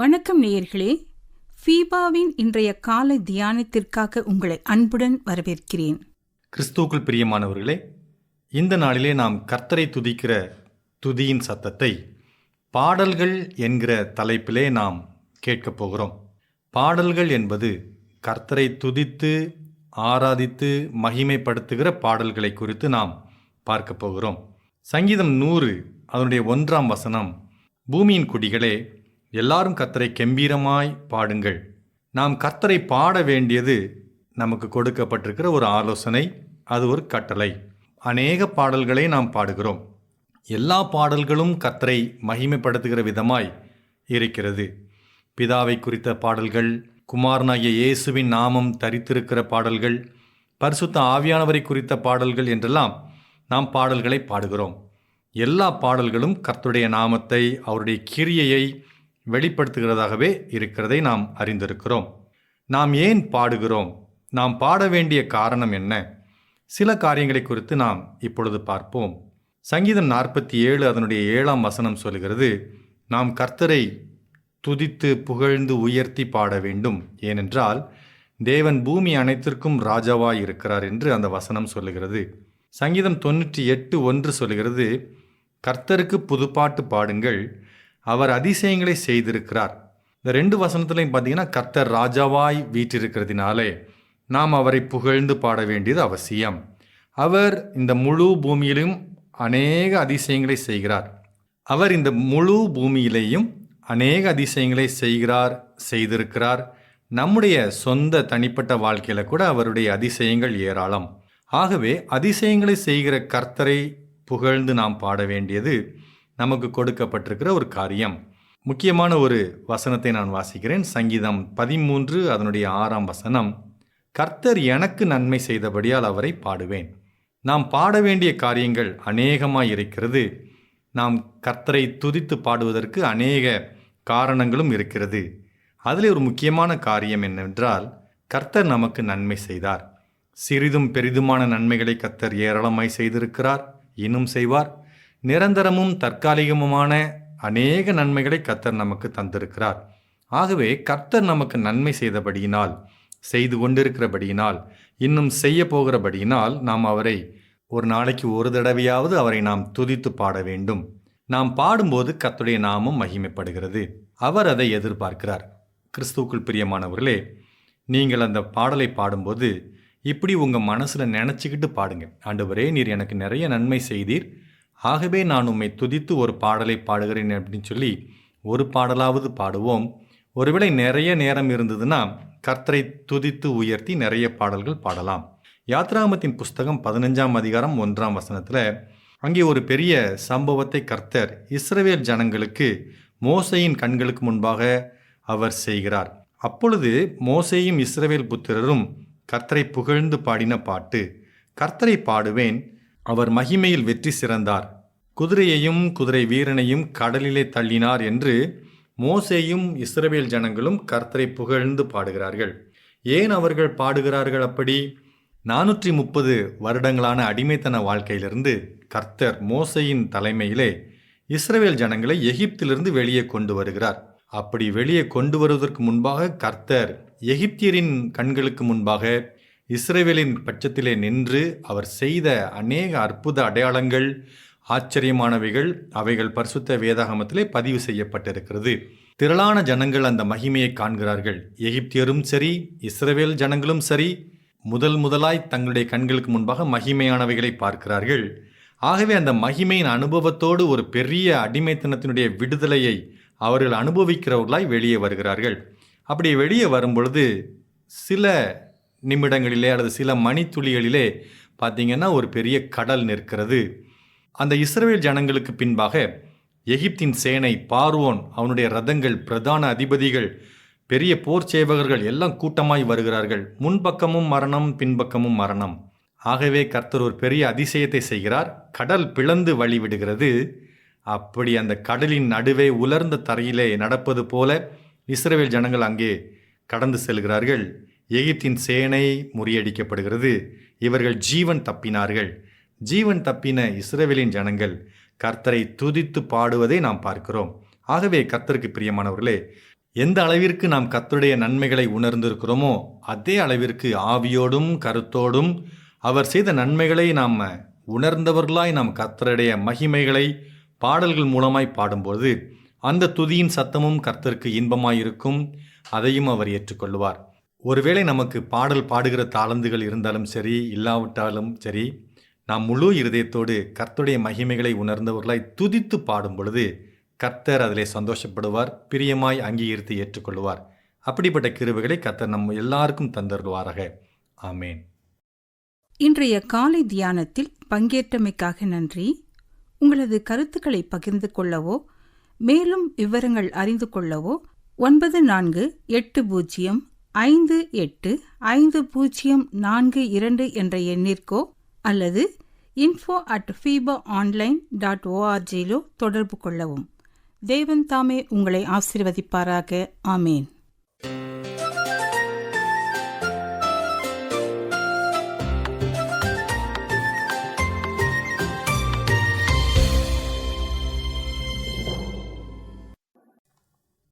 வணக்கம் நேயர்களே. ஃபீபாவின் இன்றைய காலை தியானத்திற்காக உங்களை அன்புடன் வரவேற்கிறேன். கிறிஸ்துவுக்குள் பிரியமானவர்களே இந்த நாளிலே நாம் கர்த்தரை துதிக்கிற துதியின் சத்தத்தை பாடல்கள் என்கிற தலைப்பிலே நாம் கேட்கப் போகிறோம். பாடல்கள் என்பது கர்த்தரை துதித்து ஆராதித்து மகிமைப்படுத்துகிற பாடல்களை குறித்து நாம் பார்க்க போகிறோம். சங்கீதம் நூறு அதனுடைய ஒன்றாம் வசனம் பூமியின் குடிகளே எல்லாரும் கர்த்தரை கெம்பீரமாய் பாடுங்கள். நாம் கர்த்தரை பாட வேண்டியது நமக்கு கொடுக்கப்பட்டிருக்கிற ஒரு ஆலோசனை அது ஒரு கட்டளை. அநேக பாடல்களை நாம் பாடுகிறோம். எல்லா பாடல்களும் கர்த்தரை மகிமைப்படுத்துகிற விதமாய் இருக்கிறது. பிதாவை குறித்த பாடல்கள் குமாரனாகிய இயேசுவின் நாமம் தரித்திருக்கிற பாடல்கள் பரிசுத்த ஆவியானவரை குறித்த பாடல்கள் என்றெல்லாம் நாம் பாடல்களை பாடுகிறோம். எல்லா பாடல்களும் கர்த்தருடைய நாமத்தை அவருடைய கிரியையை வெளிப்படுத்துகிறதாகவே இருக்கிறதை நாம் அறிந்திருக்கிறோம். நாம் ஏன் பாடுகிறோம்? நாம் பாட வேண்டிய காரணம் என்ன? சில காரியங்களை குறித்து நாம் இப்பொழுது பார்ப்போம். சங்கீதம் நாற்பத்தி ஏழு அதனுடைய ஏழாம் வசனம் சொல்கிறது நாம் கர்த்தரை துதித்து புகழ்ந்து உயர்த்தி பாட வேண்டும். ஏனென்றால் தேவன் பூமி அனைத்திற்கும் ராஜாவாய் இருக்கிறார் என்று அந்த வசனம் சொல்லுகிறது. சங்கீதம் தொண்ணூற்றி எட்டு ஒன்று சொல்கிறது கர்த்தருக்கு புதுப்பாட்டு பாடுங்கள். அவர் அதிசயங்களை செய்திருக்கிறார். இந்த ரெண்டு வசனத்துலையும் பார்த்தீங்கன்னா கர்த்தர் ராஜாவாய் வீற்றிருக்கிறதுனாலே நாம் அவரை புகழ்ந்து பாட வேண்டியது அவசியம். அவர் இந்த முழு பூமியிலும் அநேக அதிசயங்களை செய்கிறார். அவர் இந்த முழு பூமியிலேயும் அநேக அதிசயங்களை செய்கிறார் செய்திருக்கிறார். நம்முடைய சொந்த தனிப்பட்ட வாழ்க்கையில் கூட அவருடைய அதிசயங்கள் ஏராளம். ஆகவே அதிசயங்களை செய்கிற கர்த்தரை புகழ்ந்து நாம் பாட வேண்டியது நமக்கு கொடுக்கப்பட்டிருக்கிற ஒரு காரியம். முக்கியமான ஒரு வசனத்தை நான் வாசிக்கிறேன். சங்கீதம் பதிமூன்று அதனுடைய ஆறாம் வசனம். கர்த்தர் எனக்கு நன்மை செய்தபடியால் அவரை பாடுவேன். நாம் பாட வேண்டிய காரியங்கள் அநேகமாக இருக்கிறது. நாம் கர்த்தரை துதித்து பாடுவதற்கு அநேக காரணங்களும் இருக்கிறது. அதில் ஒரு முக்கியமான காரியம் என்னவென்றால் கர்த்தர் நமக்கு நன்மை செய்தார். சிறிதும் பெரிதுமான நன்மைகளை கர்த்தர் ஏராளமாய் செய்திருக்கிறார். இன்னும் செய்வார். நிரந்தரமும் தற்காலிகமுமான அநேக நன்மைகளை கர்த்தர் நமக்கு தந்திருக்கிறார். ஆகவே கர்த்தர் நமக்கு நன்மை செய்தபடியினால் செய்து கொண்டிருக்கிறபடியினால் இன்னும் செய்ய போகிறபடியினால் நாம் அவரை ஒரு நாளைக்கு ஒரு தடவையாவது அவரை நாம் துதித்து பாட வேண்டும். நாம் பாடும்போது கர்த்தருடைய நாமம் மகிமைப்படுகிறது. அவர் அதை எதிர்பார்க்கிறார். கிறிஸ்துவுக்குள் பிரியமானவர்களே நீங்கள் அந்த பாடலை பாடும்போது இப்படி உங்கள் மனசில் நினச்சிக்கிட்டு பாடுங்க. ஆண்டவரே நீர் எனக்கு நிறைய நன்மை செய்தீர். ஆகவே நான் உம்மை துதித்து ஒரு பாடலை பாடுகிறேன் அப்படின்னு சொல்லி ஒரு பாடலாவது பாடுவோம். ஒருவேளை நிறைய நேரம் இருந்ததுன்னா கர்த்தரை துதித்து உயர்த்தி நிறைய பாடல்கள் பாடலாம். யாத்ராமத்தின் புஸ்தகம் பதினஞ்சாம் அதிகாரம் ஒன்றாம் வசனத்தில் அங்கே ஒரு பெரிய சம்பவத்தை கர்த்தர் இஸ்ரவேல் ஜனங்களுக்கு மோசையின் கண்களுக்கு முன்பாக அவர் செய்கிறார். அப்பொழுது மோசையும் இஸ்ரவேல் புத்திரரும் கர்த்தரை புகழ்ந்து பாடின பாட்டு கர்த்தரை பாடுவேன் அவர் மகிமையில் வெற்றி சிறந்தார். குதிரையையும் குதிரை வீரனையும் கடலிலே தள்ளினார் என்று மோசேயும் இஸ்ரவேல் ஜனங்களும் கர்த்தரை புகழ்ந்து பாடுகிறார்கள். ஏன் அவர்கள் பாடுகிறார்கள் அப்படி? நானூற்றி முப்பது வருடங்களான அடிமைத்தன வாழ்க்கையிலிருந்து கர்த்தர் மோசையின் தலைமையிலே இஸ்ரவேல் ஜனங்களை எகிப்திலிருந்து வெளியே கொண்டு வருகிறார். அப்படி வெளியே கொண்டு வருவதற்கு முன்பாக கர்த்தர் எகிப்தியரின் கண்களுக்கு முன்பாக இஸ்ரேவேலின் பட்சத்திலே நின்று அவர் செய்த அநேக அற்புத அடையாளங்கள் ஆச்சரியமானவைகள் அவைகள் பரிசுத்த வேதாகமத்திலே பதிவு செய்யப்பட்டிருக்கிறது. திரளான ஜனங்கள் அந்த மகிமையை காண்கிறார்கள். எகிப்தியரும் சரி இஸ்ரேவேல் ஜனங்களும் சரி முதல் முதலாய் தங்களுடைய கண்களுக்கு முன்பாக மகிமையானவைகளை பார்க்கிறார்கள். ஆகவே அந்த மகிமையின் அனுபவத்தோடு ஒரு பெரிய அடிமைத்தனத்தினுடைய விடுதலையை அவர்கள் அனுபவிக்கிறவர்களாய் வெளியே வருகிறார்கள். அப்படி வெளியே வரும்பொழுது சில நிமிடங்களிலே அல்லது சில மணித்துளிகளிலே பார்த்தீங்கன்னா ஒரு பெரிய கடல் நிற்கிறது. அந்த இஸ்ரேல் ஜனங்களுக்கு பின்பாக எகிப்தின் சேனை பார்வோன் அவனுடைய ரதங்கள் பிரதான அதிபதிகள் பெரிய போர் சேவகர்கள் எல்லாம் கூட்டமாய் வருகிறார்கள். முன்பக்கமும் மரணம் பின்பக்கமும் மரணம். ஆகவே கர்த்தர் ஒரு பெரிய அதிசயத்தை செய்கிறார். கடல் பிளந்து வழிவிடுகிறது. அப்படி அந்த கடலின் நடுவே உலர்ந்த தரையிலே நடப்பது போல இஸ்ரேல் ஜனங்கள் அங்கே கடந்து செல்கிறார்கள். எகிப்தின் சேனை முறியடிக்கப்படுகிறது. இவர்கள் ஜீவன் தப்பினார்கள். ஜீவன் தப்பின இஸ்ரேவேலின் ஜனங்கள் கர்த்தரை துதித்து பாடுவதை நாம் பார்க்கிறோம். ஆகவே கர்த்தருக்கு பிரியமானவர்களே எந்த அளவிற்கு நாம் கர்த்தருடைய நன்மைகளை உணர்ந்திருக்கிறோமோ அதே அளவிற்கு ஆவியோடும் கருத்தோடும் அவர் செய்த நன்மைகளை நாம் உணர்ந்தவர்களாய் நாம் கர்த்தருடைய மகிமைகளை பாடல்கள் மூலமாய் பாடும்போது அந்த துதியின் சத்தமும் கர்த்தருக்கு இன்பமாயிருக்கும். அதையும் அவர் ஏற்றுக்கொள்வார். ஒருவேளை நமக்கு பாடல் பாடுகிற தாளந்துகள் இருந்தாலும் சரி இல்லாவிட்டாலும் சரி நாம் முழு இருதயத்தோடு கர்த்தருடைய மகிமைகளை உணர்ந்தவர்களாய் துதித்து பாடும் பொழுது கர்த்தர் அதிலே சந்தோஷப்படுவார் பிரியமாய் அங்கீகரித்து ஏற்றுக்கொள்வார் அப்படிப்பட்ட கிருவுகளை கர்த்தர் நம்ம எல்லாருக்கும் தந்தருவாராக ஆமேன். இன்றைய காலை தியானத்தில் பங்கேற்றமைக்காக நன்றி. உங்களது கருத்துக்களை பகிர்ந்து கொள்ளவோ மேலும் விவரங்கள் அறிந்து கொள்ளவோ ஒன்பது நான்கு எட்டு பூஜ்ஜியம் ஐந்து எட்டு ஐந்து பூஜ்ஜியம் நான்கு இரண்டு என்ற எண்ணிற்கோ அல்லது info at FIBA online dot ஓஆர்ஜியிலோ தொடர்பு கொள்ளவும். தேவன் தாமே உங்களை ஆசிர்வதிப்பாராக. ஆமேன்.